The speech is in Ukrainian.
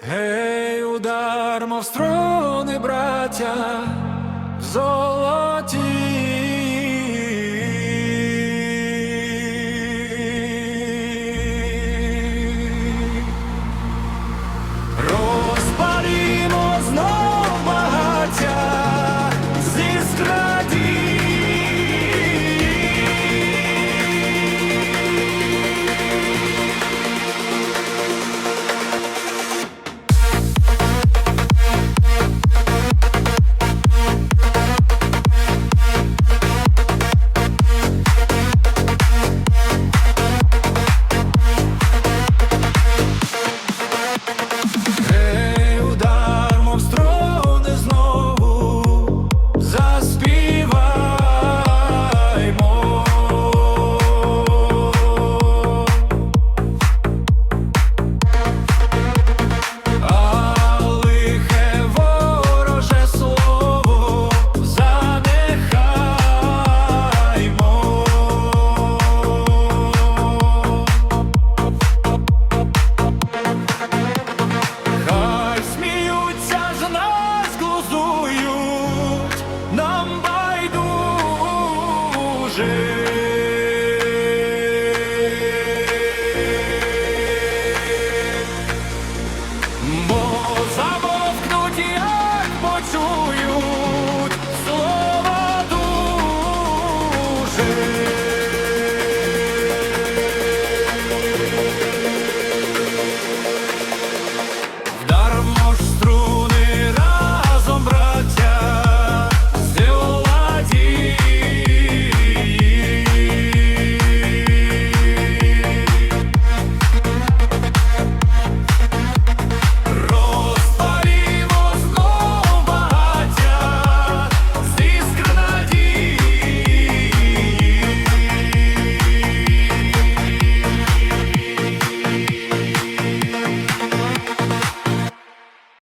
Гей, удар, мов струни, браття, жив.